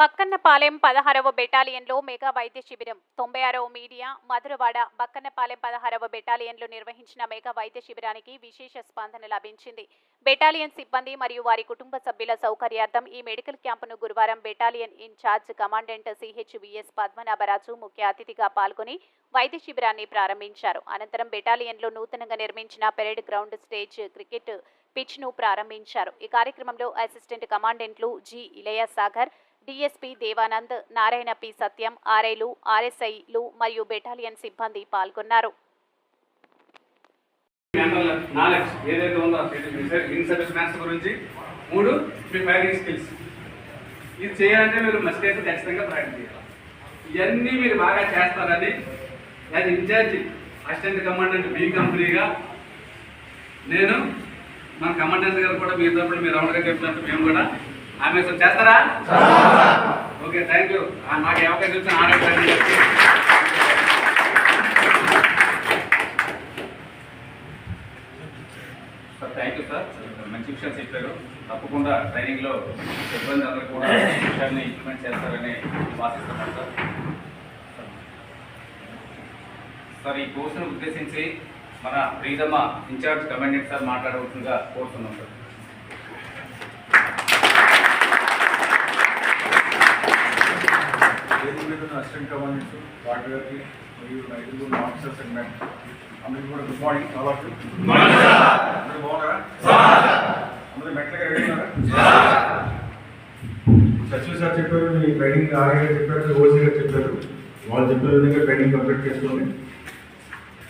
బక్కన్నపాలెం పదహారవ బెటాలియన్లో మెగా వైద్య శిబిరం. తొంభై ఆరవ మీడియా మధురవాడ బక్కన్నపాలెం పదహారవ బెటాలియన్లో నిర్వహించిన మెగా వైద్య శిబిరానికి విశేష స్పందన లభించింది. బెటాలియన్ సిబ్బంది మరియు వారి కుటుంబ సభ్యుల సౌకర్యార్థం ఈ మెడికల్ క్యాంపును గురువారం battalion in-charge commandant CHVS Padmanabharaju ముఖ్య అతిథిగా పాల్గొని వైద్య శిబిరాన్ని ప్రారంభించారు. అనంతరం బెటాలియన్లో నూతనంగా నిర్మించిన పెరేడ్ గ్రౌండ్ స్టేజ్ క్రికెట్ పిచ్ను ప్రారంభించారు. ఈ కార్యక్రమంలో assistant కమాండెంట్లు G. Ilaya Sagar DSP Devanand Narayana P. Satyam ఆర్ఐలు ఆర్ఎస్ఐలు మరియు బెటాలియన్ సిబ్బంది పాల్గొన్నారు. ఏదైతే ఉందో ఇన్ సర్వీస్ మ్యాథ్స్ గురించి మూడు మీ ఫైరింగ్ స్కిల్స్ ఇది చేయాలంటే మీరు మస్ట్ అయితే ఖచ్చితంగా ప్రాక్టీస్ చేయాలి ఇవన్నీ మీరు బాగా చేస్తారని as in-charge assistant commandant B కంపెనీగా నేను మన కమాండెంట్ గారు కూడా మీ మీరు రౌండ్గా చెప్పినట్టు మేము కూడా ఆమె అసలు చేస్తారా? ఓకే థ్యాంక్ యూ నాకు ఈ అవకాశం ఇచ్చిన ఆరోగ్య సార్ థ్యాంక్ యూ సార్. మంచి విషయాలు చెప్పారు. తప్పకుండా ట్రైనింగ్లో సిబ్బంది అందరూ కూడా విషయాన్ని ఇంప్లిమెంట్ చేస్తారని ఆశిస్తున్నాను సార్. సార్ ఈ కోర్సును ఉద్దేశించి మన ప్రీతమ ఇన్ఛార్జ్ కమాండెంట్ సార్ మాట్లాడవలసిందిగా కోరుతున్నాం సార్. వేదిక అసిస్టెంట్ కమాండెంట్స్ వాటి గారికి మరియు నా ఆఫీసర్స్ అండ్ మ్యాన్ అందరికీ కూడా గుడ్ మార్నింగ్ చాలా అందరూ బాగున్నారా? అందరూ మెట్లగా రెడీ ఉన్నారా? సచివ్ సార్ చెప్పారు మీ ట్రైనింగ్ ఆర్ఐ గారు చెప్పారు ఓసీ గారు చెప్పారు. వాళ్ళు చెప్పిన విధంగా ట్రైనింగ్ కంప్లీట్ చేసుకోండి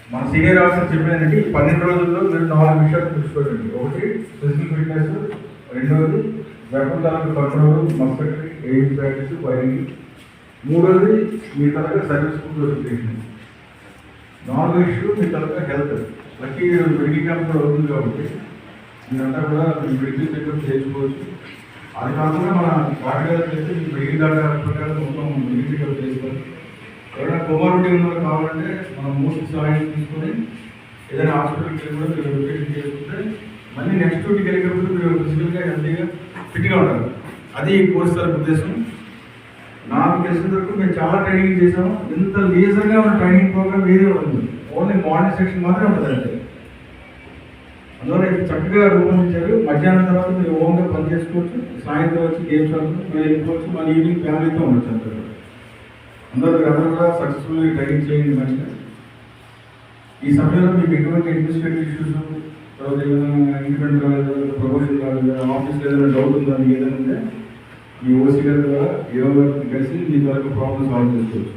మన సీనియర్ ఆఫీసర్ చెప్పినంటే ఈ పన్నెండు రోజుల్లో మీరు నాలుగు విషయాలు తెలుసుకోండి. ఒకటి ఫిజికల్ ఫిట్నెస్ రెండవది వెపన్ తాలూకు control musketry aid practice wiring మూడోది మీ తరగతి సర్వీస్ నోటిఫికేషన్ నాలుగు ఇష్యూ మీ తరగతి హెల్త్ లక్కీ మెడికల్ క్యాంప్ కూడా అవుతుంది కాబట్టి మీరంతా కూడా మీ మెడికల్ చెకప్ చేసుకోవచ్చు అది కాకుండా మన డాక్టర్ చేస్తే మీ మెడికల్ డాక్టర్ హాస్పిటల్ మొత్తం మెడికల్ చెకప్ చేసుకోవాలి ఎవరైనా కోమారిటీ ఉన్నారు కావాలంటే మనం మోస్ట్ సహాయం తీసుకొని ఏదైనా హాస్పిటల్కి కూడా మీరు లొకేషన్ చేసుకుంటే మళ్ళీ నెక్స్ట్ వీక్ వెళ్ళేటప్పుడు మీరు ఫిజికల్గా హెల్తీగా ఫిట్గా ఉంటారు అది ఈ కోర్స్ సార్ ఉద్దేశం. నాకు తెలిసిన వరకు మేము చాలా ట్రైనింగ్ చేసాము ఇంత లేజర్గా ఉన్న ట్రైనింగ్ ప్రోగ్రామ్ వేరే ఉంది. ఓన్లీ మార్నింగ్ సెక్షన్ మాత్రమే ఉంటుందండి. అందువల్ల ఇది చక్కగా రూపొందించారు. మధ్యాహ్నం తర్వాత మీరు ఓన్గా పని చేసుకోవచ్చు. సాయంత్రం వచ్చి గేమ్స్ ఆడుకోవచ్చు. మీరు వెళ్ళిపోవచ్చు మళ్ళీ ఈవినింగ్ ఫ్యామిలీతో ఉండొచ్చు అందరూ అందరూ కూడా సక్సెస్ఫుల్గా ట్రైనింగ్ చేయండి మంచిగా ఈ సమయంలో మీకు ఎటువంటి అడ్మినిస్ట్రేటివ్ ఇష్యూస్ తర్వాత ఏదైనా ఇండిపెండెంట్ కాలేదు ప్రమోషన్ కాలేదు ఆఫీస్లో ఏదైనా డౌట్ ఉందా అని ఏదైనా ఉంటే ఈ ఓసీ గారి ద్వారా ఏవో వరకు కలిసి మీ ద్వారా ప్రాబ్లమ్ సాల్వ్ చేసుకోవచ్చు.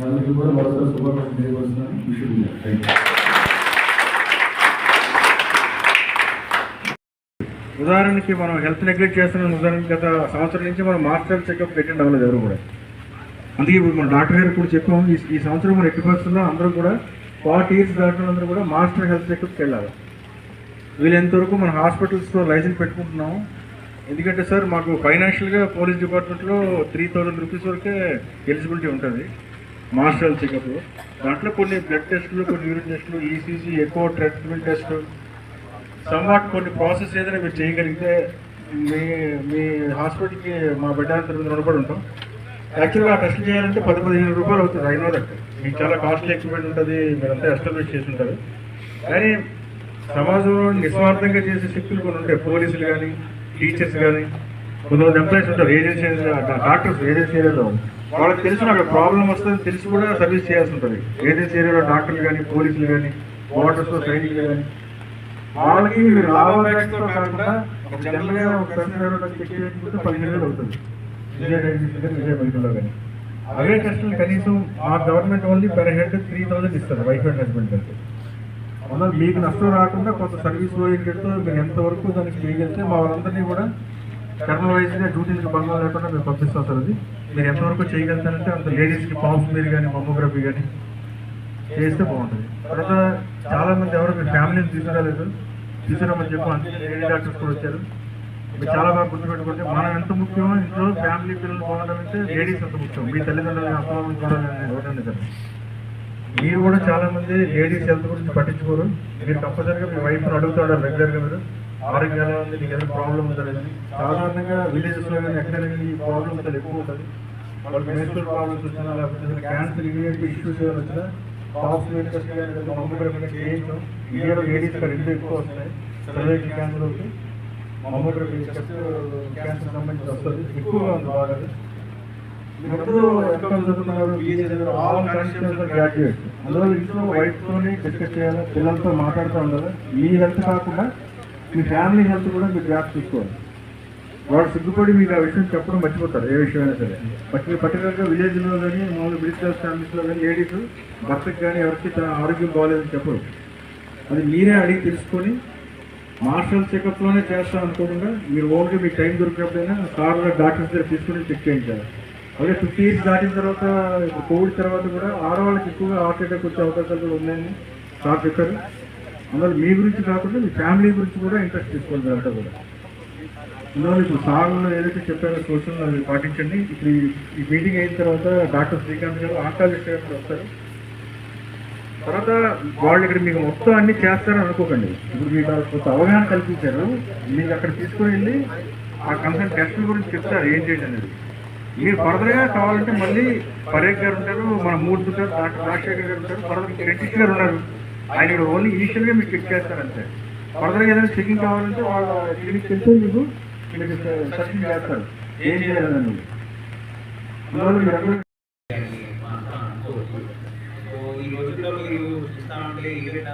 వాళ్ళకి కూడా మరోసారి శుభాకాంక్షలు తెలియవలసిన విషయం థ్యాంక్ ఉదాహరణకి మనం హెల్త్ నెగ్లెక్ట్ చేస్తున్న ఉదాహరణకి గత సంవత్సరం నుంచి మనం మాస్టర్ చెకప్ అటెండ్ అవ్వలేదు ఎవరు కూడా. అందుకే ఇప్పుడు మన డాక్టర్ గారు కూడా చెప్పాము ఈ ఈ సంవత్సరం మన ఎట్టి పరిస్థితుల్లో అందరూ కూడా ఫార్టీ ఇయర్స్ దాటిన అందరూ కూడా మాస్టర్ హెల్త్ చెకప్కి వెళ్ళాలి. వీళ్ళెంతవరకు మన హాస్పిటల్స్లో లైసెన్స్ పెట్టుకుంటున్నాము ఎందుకంటే సార్ మాకు ఫైనాన్షియల్గా పోలీస్ డిపార్ట్మెంట్లో త్రీ థౌజండ్ రూపీస్ వరకే ఎలిజిబిలిటీ ఉంటుంది. మాస్టర్ హెల్త్ చెకప్ దాంట్లో కొన్ని బ్లడ్ టెస్టులు కొన్ని యూరిన్ టెస్టులు ఈసీజీ ఎక్కువ ట్రీట్మెంట్ టెస్ట్ సమ్వాట్ కొన్ని ప్రాసెస్ ఏదైనా మీరు చేయగలిగితే మీ మీ హాస్పిటల్కి మా బిడ్డ తరఫున రుణపడి ఉంటాం. యాక్చువల్గా ఆ టెస్ట్ చేయాలంటే పది పదిహేను రూపాయలు అవుతుంది. అయినా దట్ మీకు చాలా కాస్ట్లీ ఎక్విప్మెంట్ ఉంటుంది. మీరంతా ఎస్టాబ్లిష్ చేసి ఉంటారు. కానీ సమాజంలో నిస్వార్థంగా చేసే శక్తులు కొన్ని ఉంటాయి. పోలీసులు కానీ టీచర్స్ కానీ కొంతమంది ఎంప్లాయీస్ ఉంటారు ఏజెన్సీ డాక్టర్స్ ఏజెన్సీ ఏరియాలో వాళ్ళకి తెలిసిన అక్కడ ప్రాబ్లం వస్తుంది తెలిసి కూడా సర్వీస్ చేయాల్సి ఉంటుంది. ఏజెన్సీ ఏరియాలో డాక్టర్లు కానీ పోలీసులు కానీ వాటర్స్ సైనికులు కానీ. వాళ్ళకి మీరు కాకుండా ఒక జనరల్గా ఒక పర్సన్ పదిహేను వేలు అవుతుంది. విజయ కానీ విజయ మెడికల్లో కానీ. అవే టెస్టులు కనీసం ఆ government only per head three thousand ఇస్తారు వైఫ్ అండ్ హస్బెండ్ అంటే అందులో మీకు నష్టం రాకుండా కొంత సర్వీస్ ఓరియంటెడ్తో మీరు ఎంతవరకు దానికి చేయగలిగితే మా వాళ్ళందరినీ కూడా కర్నల్ వైజ్గా డ్యూటీలకు భంగం లేకుండా మేము పంపిస్తాం సార్ అది. మీరు ఎంతవరకు చేయగలుగుతారంటే అంత లేడీస్కి పాంప్స్ మీరు కానీ మమ్మోగ్రఫీ కానీ చేస్తే బాగుంటుంది. తర్వాత చాలామంది ఎవరు మీ ఫ్యామిలీని తీసుకురాలేదు. తీసుకురామని చెప్పి అందుకే లేడీ డాక్టర్స్ కూడా వచ్చారు. మీరు చాలా బాగా గుర్తుపెట్టుకుంటే మనం ఎంత ముఖ్యమో ఇంట్లో ఫ్యామిలీ పిల్లలు బాగుండాలంటే లేడీస్ ఎంత ముఖ్యం. మీ తల్లిదండ్రులు అప్పమని చూడాలని ఎవరండి కదా మీరు కూడా చాలా మంది లేడీస్ హెల్త్ గురించి పట్టించుకోరు. మీరు తప్పనిసరిగా మీ వైఫ్ని అడుగుతాడు రెగ్యులర్గా మీరు. ఆరోగ్యం ఎలా ఉంది? నీకు ఏదైనా ప్రాబ్లం ఉందా లేదని సాధారణంగా విలేజెస్లో కానీ ఎక్కడైనా ఈ ప్రాబ్లమ్స్ చాలా ఎక్కువ ఉంటుంది వాళ్ళకి మెడికల్ ప్రాబ్లమ్స్ వచ్చినా లేకపోతే క్యాన్సర్ ఇమీడియట్ ఇష్యూస్ ఏమైనా వచ్చినా టాప్ టెస్ట్ మమ్మోగ్రఫీ చేయించడం ఇండియాలో లేడీస్ రెండు ఎక్కువ వస్తున్నాయి సర్వైకల్ క్యాన్సర్ ఒకటి మమ్మోగ్రఫీ చెస్ట్ క్యాన్సర్ సంబంధించి వస్తుంది. ఎక్కువగా ఉంది బాగా ఎప్పుడు ఎక్కడ చదువుతున్నారు బీఏ చదివారు ఆల్ కాన్స్టిట్యూషన్ గ్రాడ్యుయేట్ అందులో ఇంట్లో వైఫ్తోని డిస్కస్ చేయాలి పిల్లలతో మాట్లాడుతూ ఉండాలి. మీ హెల్త్ కాకుండా మీ ఫ్యామిలీ హెల్త్ కూడా మీరు జాగ్రత్త చూసుకోవాలి. వాడు సిగ్గుపడి మీకు ఆ విషయం చెప్పడం మర్చిపోతారు ఏ విషయమైనా సరే. పర్టికులర్ పర్టికులర్గా విలేజ్లో కానీ మామూలు మిడిల్ క్లాస్ ఫ్యామిలీస్లో కానీ లేడీస్ భర్తకు కానీ ఎవరికి తన ఆరోగ్యం బాగాలేదని చెప్పరు. అది మీరే అడిగి తెలుసుకొని మార్షల్ చెకప్లోనే చేస్తాం అనుకోకుండా మీరు ఓన్గా మీకు టైం దొరికినప్పుడైనా కార్లో డాక్టర్స్ దగ్గర తీసుకుని చెక్ చేయించాలి. అదే ఫిఫ్టీ ఇయర్స్ దాటిన తర్వాత కోవిడ్ తర్వాత కూడా ఆడవాళ్ళకి ఎక్కువగా హార్ట్ అటాక్ వచ్చే అవకాశాలు కూడా ఉన్నాయని సార్ చెప్పారు. అందువల్ల మీ గురించి కాకుండా మీ ఫ్యామిలీ గురించి కూడా ఇంట్రెస్ట్ తీసుకోవాలి అంతా కూడా. ఇందులో ఇప్పుడు సార్లు ఏదైతే చెప్పారో సోషల్ అది పాటించండి. ఇప్పుడు ఈ- మీటింగ్ అయిన తర్వాత డాక్టర్ శ్రీకాంత్ గారు ఆంకాలజిస్ట్ గారు వస్తారు. తర్వాత వాళ్ళు ఇక్కడ మీకు మొత్తం అన్ని చేస్తారని అనుకోకండి. ఇప్పుడు మీకు ఆ కొంత అవగాహన కల్పించారు. మీకు అక్కడ తీసుకుని వెళ్ళి ఆ కన్సల్ట్ టెస్టుల గురించి చెప్తారు ఏం చేయండి అనేది. మీరు ఫర్దర్గా కావాలంటే మళ్ళీ పరేఖ్ గారు ఉంటారు మన మూర్తి ఉంటారు డాక్టర్ రాజశేఖర్ గారు ఉంటారు ఫర్దర్ క్రెడిట్ గారు ఉన్నారు. ఆయన ఇక్కడ ఓన్లీ ఇనిషియల్గా మీకు చెక్ చేస్తారంటే ఫర్దర్గా ఏదైనా చెకింగ్ కావాలంటే వాళ్ళ క్లినిక్ వెళ్తే మీకు మీకు సర్చింగ్ చేస్తారు. ఏం చేయాలని ఈ రోజుల్లో మీరు చూస్తా even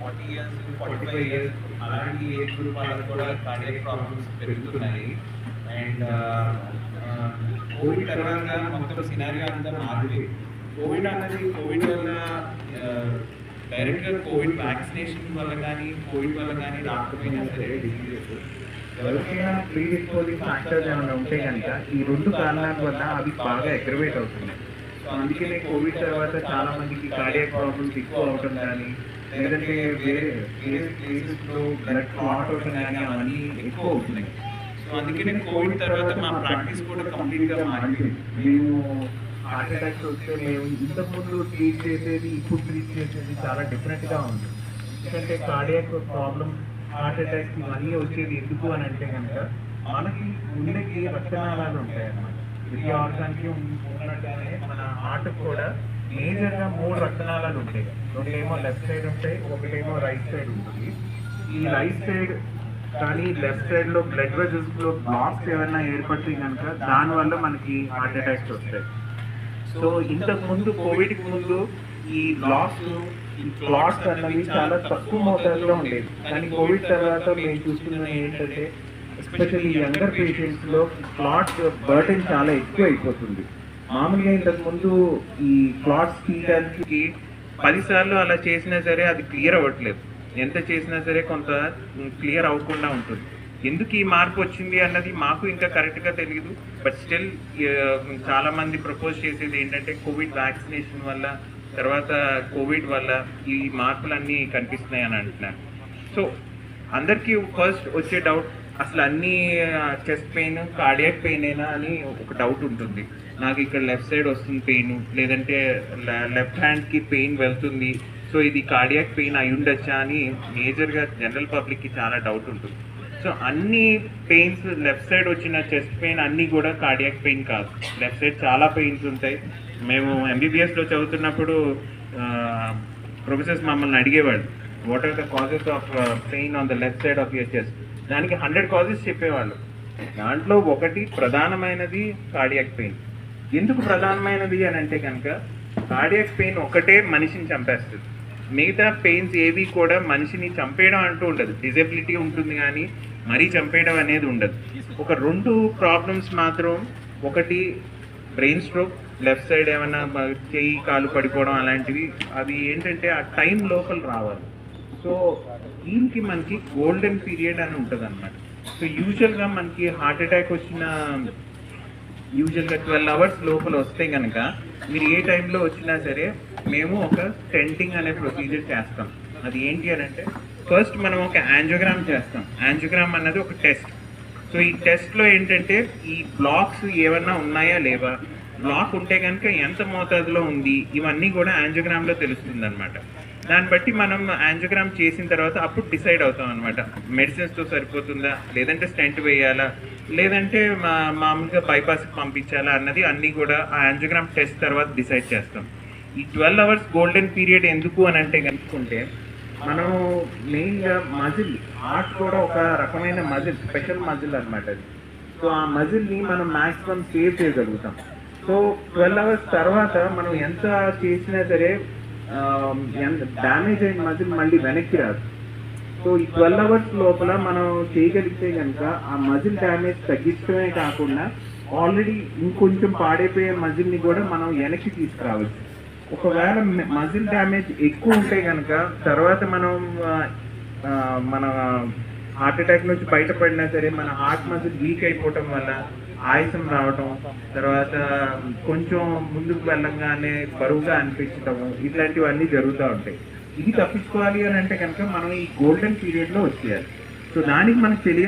forty years forty five years అలాంటి ఏజ్ గ్రూప్ వాళ్ళకి కూడా కార్డియక్ ప్రాబ్లమ్స్ పెరుగుతున్నాయి. అండ్ కోవిడ్ తర్వాత మొత్తం సినారియో అంతా మారింది కోవిడ్ అన్నది కోవిడ్ వల్ల డైరెక్ట్గా కోవిడ్ వ్యాక్సినేషన్ వల్ల కానీ కోవిడ్ వల్ల కానీ రాకపోయినా సరే డిసీజెస్ ఎవరికైనా ప్రీడిస్పోజింగ్ ఫ్యాక్టర్స్ ఏమైనా ఉంటే కనుక ఈ రెండు కారణాల వల్ల అవి బాగా అగ్రవేట్ అవుతున్నాయి. సో అందుకనే కోవిడ్ తర్వాత చాలా మందికి కార్డియాక్ ప్రాబ్లమ్స్ ఎక్కువ అవటం కానీ లేదంటే వేరే వేరే ప్లేసెస్లో బ్లడ్ క్లాట్ అవటం కానీ అవన్నీ ఎక్కువ అవుతున్నాయి. అందుకనే కోవిడ్ తర్వాత మా ప్రాక్టీస్ కూడా కంప్లీట్గా మారింది. మేము హార్ట్ అటాక్స్ వస్తే మేము ఇంతకుముందు ట్రీట్ చేసేది ఇప్పుడు ట్రీట్ చేసేది చాలా డిఫరెంట్గా ఉంది. ఎందుకంటే కార్డియాక్ ప్రాబ్లం హార్ట్ అటాక్స్ ఇవన్నీ వచ్చేది ఎందుకు అని అంటే కనుక మనకి గుండెకి రక్తనాళాలు ఉంటాయి అన్నమాట. ప్రతి ఆర్గాన్కి ఉన్నట్టుగానే మన హార్ట్ కూడా మేజర్గా మూడు రక్తనాళాలు ఉంటాయి. రెండేమో లెఫ్ట్ సైడ్ ఉంటాయి ఒకటేమో రైట్ సైడ్ ఉంటుంది. ఈ రైట్ సైడ్ కానీ లెఫ్ట్ సైడ్లో బ్లడ్ వెజల్స్లో బ్లాక్స్ ఏమైనా ఏర్పడితే కనుక దానివల్ల మనకి హార్ట్ అటాక్స్ వస్తాయి. సో ఇంతకు ముందు కోవిడ్ ముందు ఈ బ్లాక్స్ ఈ క్లాట్స్ అన్నవి చాలా తక్కువ మోతాదులో ఉండేవి. కానీ కోవిడ్ తర్వాత మేము చూస్తున్నది ఏంటంటే ఎస్పెషల్లీ యంగర్ పేషెంట్స్లో క్లాట్ బర్టన్ చాలా ఎక్కువ అయిపోతుంది మామూలుగా ఇంతకు ముందు ఈ క్లాట్స్ తీయడానికి పదిసార్లు అలా చేసినా సరే అది క్లియర్ అవ్వట్లేదు. ఎంత చేసినా సరే కొంత క్లియర్ అవ్వకుండా ఉంటుంది. ఎందుకు ఈ మార్పు వచ్చింది అన్నది మాకు ఇంకా కరెక్ట్గా తెలియదు బట్ స్టిల్ చాలామంది ప్రపోజ్ చేసేది ఏంటంటే కోవిడ్ వ్యాక్సినేషన్ వల్ల తర్వాత కోవిడ్ వల్ల ఈ మార్పులన్నీ కనిపిస్తున్నాయి అని అంటున్నారు. సో అందరికీ ఫస్ట్ వచ్చే డౌట్ అసలు అన్ని చెస్ట్ పెయిన్ కార్డియాక్ పెయిన్ అయినా అని ఒక డౌట్ ఉంటుంది. నాకు ఇక్కడ లెఫ్ట్ సైడ్ వస్తుంది పెయిన్ లేదంటే లెఫ్ట్ హ్యాండ్కి పెయిన్ వెళ్తుంది. సో ఇది కార్డియాక్ పెయిన్ అయి ఉండొచ్చా అని మేజర్గా జనరల్ పబ్లిక్కి చాలా డౌట్ ఉంటుంది. సో అన్ని పెయిన్స్ లెఫ్ట్ సైడ్ వచ్చిన చెస్ట్ పెయిన్ అన్నీ కూడా కార్డియాక్ పెయిన్ కాదు. లెఫ్ట్ సైడ్ చాలా పెయిన్స్ ఉంటాయి. మేము ఎంబీబీఎస్లో చదువుతున్నప్పుడు ప్రొఫెసర్స్ మమ్మల్ని అడిగేవాళ్ళు what are the causes of pain on the left side of your chest దానికి హండ్రెడ్ కాజెస్ చెప్పేవాళ్ళు. దాంట్లో ఒకటి ప్రధానమైనది కార్డియాక్ పెయిన్ ఎందుకు ప్రధానమైనది అని అంటే కనుక కార్డియాక్ పెయిన్ ఒకటే మనిషిని చంపేస్తుంది. మిగతా పెయిన్స్ ఏవి కూడా మనిషిని చంపేయడం అంటూ ఉండదు. డిజబిలిటీ ఉంటుంది కానీ మరీ చంపేయడం అనేది ఉండదు. ఒక రెండు ప్రాబ్లమ్స్ మాత్రం ఒకటి బ్రెయిన్ స్ట్రోక్ లెఫ్ట్ సైడ్ ఏమైనా చెయ్యి కాలు పడిపోవడం అలాంటివి అవి ఏంటంటే ఆ టైం లోపల రావాలి. సో దీనికి మనకి గోల్డెన్ పీరియడ్ అని ఉంటుంది అనమాట సో యూజువల్గా మనకి హార్ట్ అటాక్ వచ్చిన యూజువల్గా ట్వెల్వ్ అవర్స్ లోపల వస్తే కనుక మీరు ఏ టైంలో వచ్చినా సరే మేము ఒక స్టెంటింగ్ అనే ప్రొసీజర్ చేస్తాం. అది ఏంటి అని అంటే ఫస్ట్ మనం ఒక యాంజియోగ్రామ్ చేస్తాం. యాంజియోగ్రామ్ అన్నది ఒక టెస్ట్ సో ఈ టెస్ట్లో ఏంటంటే ఈ బ్లాక్స్ ఏమన్నా ఉన్నాయా లేవా? బ్లాక్ ఉంటే కనుక ఎంత మోతాదులో ఉంది? ఇవన్నీ కూడా యాంజియోగ్రామ్లో తెలుస్తుంది అనమాట దాన్ని బట్టి మనం యాంజియోగ్రామ్ చేసిన తర్వాత అప్పుడు డిసైడ్ అవుతాం అనమాట మెడిసిన్స్తో సరిపోతుందా? లేదంటే స్టెంట్ వేయాలా? లేదంటే మా మామూలుగా బైపాస్కి పంపించాలా? అన్నది అన్నీ కూడా ఆ యాంజియోగ్రామ్ టెస్ట్ తర్వాత డిసైడ్ చేస్తాం. ఈ ట్వెల్వ్ అవర్స్ గోల్డెన్ పీరియడ్ ఎందుకు అని అంటే కనుక్కుంటే మనం మెయిన్గా మజిల్ హార్ట్ కూడా ఒక రకమైన మజిల్ స్పెషల్ మజిల్ అన్నమాట అది. సో ఆ మజిల్ని మనం మ్యాక్సిమం సేవ్ చేయగలుగుతాం. సో ట్వెల్వ్ అవర్స్ తర్వాత మనం ఎంత చేసినా సరే ఎంత డ్యామేజ్ అయిన మజిల్ మళ్ళీ వెనక్కి రాదు. సో ఈ ట్వెల్వ్ అవర్స్ లోపల మనం చేయగలిగితే కనుక ఆ మజిల్ డ్యామేజ్ తగ్గించడమే కాకుండా ఆల్రెడీ ఇంకొంచెం పాడైపోయే మజిల్ని కూడా మనం వెనక్కి తీసుకురావచ్చు. ఒకవేళ మజిల్ డ్యామేజ్ ఎక్కువ ఉంటే కనుక తర్వాత మనం మన హార్ట్ అటాక్ నుంచి బయటపడినా సరే మన హార్ట్ మజిల్ వీక్ అయిపోవటం వల్ల ఆయాసం రావటం తర్వాత కొంచెం ముందుకు వెళ్ళంగానే బరువుగా అనిపించటం ఇట్లాంటివన్నీ జరుగుతూ ఉంటాయి. ఇది తప్పించుకోవాలి అని అంటే కనుక మనం ఈ గోల్డెన్ పీరియడ్లో వచ్చేయాలి. సో దానికి మనకు తెలియ